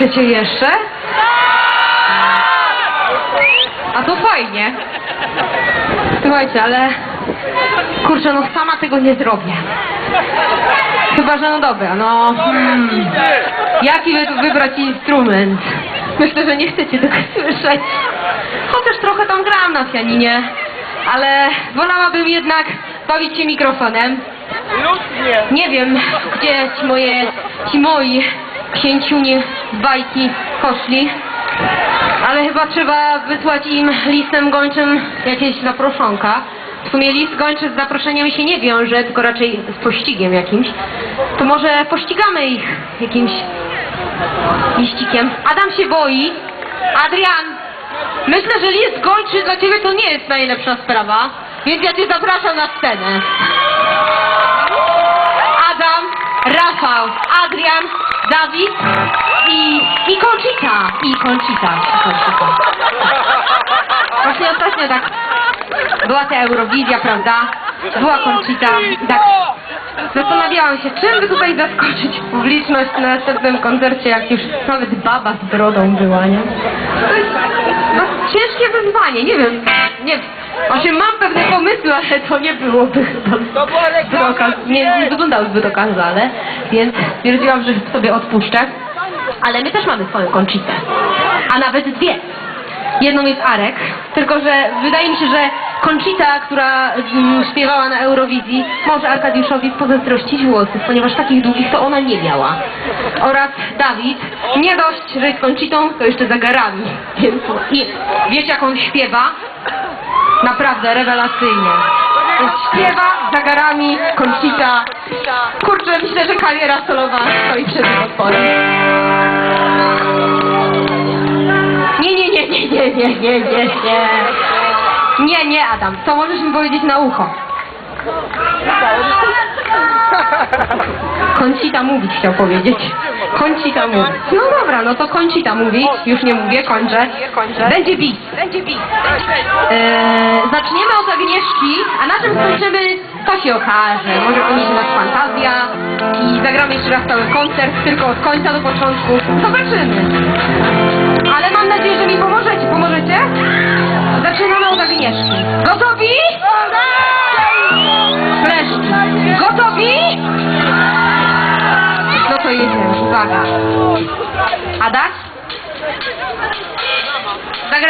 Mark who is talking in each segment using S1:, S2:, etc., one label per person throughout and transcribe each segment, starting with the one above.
S1: Chcecie jeszcze? A to fajnie. Słuchajcie, ale kurczę, no sama tego nie zrobię. Chyba, że no dobra, no hmm, jaki tu wybrać instrument? Myślę, że nie chcecie tego słyszeć. Chociaż trochę tam gram na pianinie, ale wolałabym jednak bawić się mikrofonem. Nie wiem, gdzie ci moje, ci moi księciuni bajki poszli, ale chyba trzeba wysłać im listem gończym jakieś zaproszonka. W sumie list gończy z zaproszeniem się nie wiąże, tylko raczej z pościgiem jakimś. To może pościgamy ich jakimś liścikiem. Adam się boi. Adrian, myślę, że list gończy dla ciebie to nie jest najlepsza sprawa, więc ja cię zapraszam na scenę. Adam, Rafał, Adrian, Dawid i, i Conchita. I Conchita. I Conchita. Właśnie ostatnio tak była ta Eurowizja, prawda? Była Conchita i tak zastanawiałam się, czym by tutaj zaskoczyć publiczność na następnym koncercie, jak już nawet baba z brodą była, nie? To jest no, ciężkie wyzwanie, nie wiem, nie Znaczy mam pewne pomysły, ale to nie byłoby chyba zbyt okaz, nie, nie wyglądało zbyt okazale, więc stwierdziłam, że sobie odpuszczę. Ale my też mamy swoją Conchitę, a nawet dwie. Jedną jest Arek, tylko że wydaje mi się, że Conchita, która mm, śpiewała na Eurowizji, może Arkadiuszowi pozazdrościć włosów, ponieważ takich długich to ona nie miała. Oraz Dawid, nie dość, że jest Conchitą, to jeszcze za garami. Więc i wiecie jak on śpiewa? Naprawdę rewelacyjnie. Śpiewa za garami, Conchita. Kurczę, myślę, że kariera solowa stoi przed tym otworem. Nie, nie, nie, nie, nie, nie, nie, nie, nie. Nie, nie, Adam, to możesz mi powiedzieć na ucho. Końcita mówić chciał powiedzieć. Końcita mówić. No dobra, no to końcita mówić. Już nie mówię, kończę. Będzie bis. Będzie bis. Eee, zaczniemy od Agnieszki, a na czym skończymy, to się okaże. Może będzie nas fantazja i zagramy jeszcze raz cały koncert, tylko od końca do początku. Zobaczymy.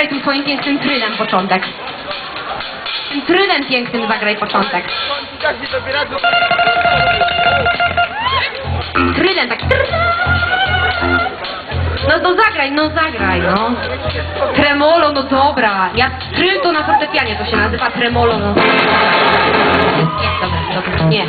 S1: Zagraj tym swoim pięknym trylem początek. Tym trylem pięknym zagraj początek. Trylem taki. No to zagraj, no zagraj, no. Tremolo, no dobra. Ja tryl to na fortepianie to się nazywa tremolo, no. Nie, dobra, dobra, nie.